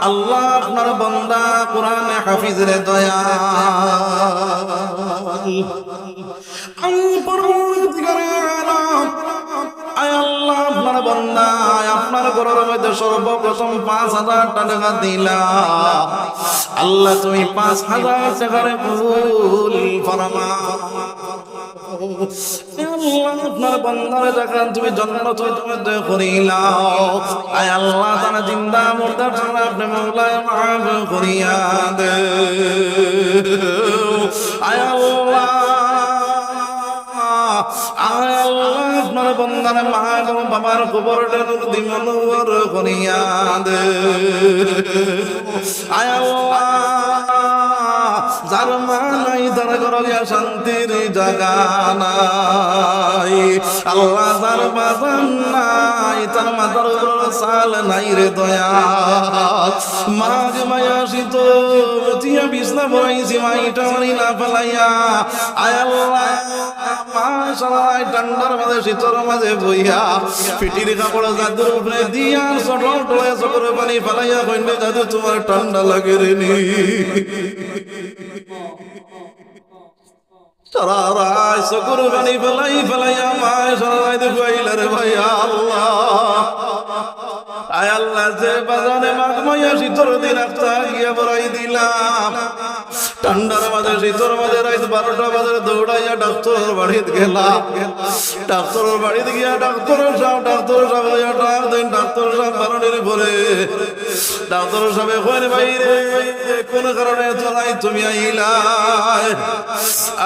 আল্লাহ আপনার বন্দা কোরআনে হাফিজ রে দয়া ঘরের মধ্যে সর্বপ্রথম পাঁচ হাজার টাকা দিলা। আল্লাহ, তুমি পাঁচ হাজার টাকার ভুল ফরমা। তুমি জন্ম আল্লাহ জিন্দা মুর্দার আপনি মৌলায় করিয়া আল্লাহ আপনার বন্দারে মা এবং বাবার কবরটা নূর দিমনোর করিয়া দে আয় যার মা নাই, তার ঘরিয়া শান্তির জাগা নাই। আল্লাহ যার বাজান নাই, তার মাথার উপর সাল নাই রে দয়া। মাঘ মায়া শীত তিয়া বিছনা বড়াইছি মাইটা মারি না ফেলাইয়া আয় আল্লাহ মা সবাই ঠান্ডার মাঝে, শীতর মাঝে বইয়া পিটির কাপড়, জাদুর উপরে দিয়া সটল টলে চকরে পানি ফেলাইয়া কইলে জাদু তোমার ঠান্ডা লাগে রে নি। সারারাই চকুর পানি ফেলাই, ফেলাইয়া মায় সারারাই দেখুয়াইলে রে ভাই আল্লাহ। আয় আল্লাহ যে বাজানে মাঘ মাইয়া শীতর দিন একটা গিয়া বড়াই দিলাম। ঠান্ডার মাঝে শীতর মাঝে রাইত বারোটা বাজে দৌড়াইয়া ডাক্তারের বাড়িতে গেলাম। ডাক্তারের বাড়িতে গিয়া ডাক্তার সাহেব ডাক্তার সাহেব ডাক দেন ডাক্তার সাহেব ডাক্তার সাহেব কইন বাইরে। কোন কারণে নাই তুমি আইলাই?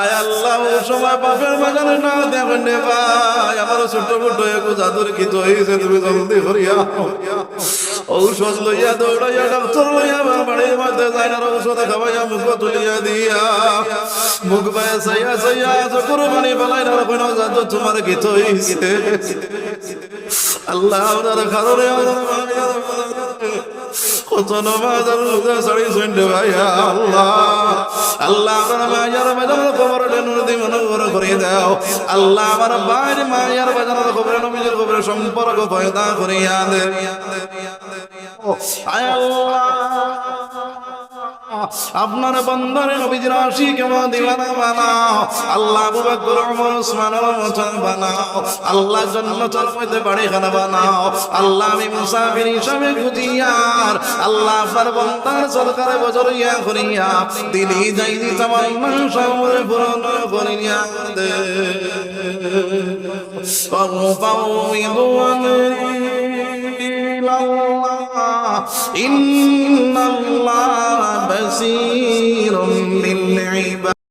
আয় আল্লাহ সময় বাপের বাজারে না দেখেন ভাই। আমার ছোট ছোট একটু জাদুর কি হয়েছে তুমি জলদি করিয়া ঔষধ লইয়া দৌড়াইয়া, ডাক্তার লইয়া আমার বাড়ির মধ্যে যাই না ঔষধ খাওয়াইয়া মুখ তুলিয়া দিয়া। মুখ পায়ে সাইয়া সাইয়া চকুর পানি ফেলাই না কোনো জাদু তোমার কি তো হয়েছে আল্লাহ আপনার কারণে কত নমাজার লোকে সাড়ি শুনতে ভাই আল্লাহ আল্লাহ আমার মায়ের বাজার খবর নদী মনোবর করে দাও আল্লাহ আমার বাইরে মায়ের বাজার খবর নবীর খবর সম্পর্ক পয়দা করিয়া দে আয় আল্লাহ আপনার বন্দরে নবীজির আশিক এবং দিওয়ানা বানাও আল্লাহ আবু বকর ওমর ওসমানের মতন বানাও আল্লাহ জান্নাতের মধ্যে বাড়িখানা বানাও আল্লাহ আমি মুসাফির হিসাবে খুঁজিয়ার আল্লাহ আপনার বন্দার সরকারে বজরিয়া করিয়া দিলি যাইনি তামান্না সামরে পূরণ করিয়া দে وأفوض أمري إلى الله إن الله بصيرا للعباد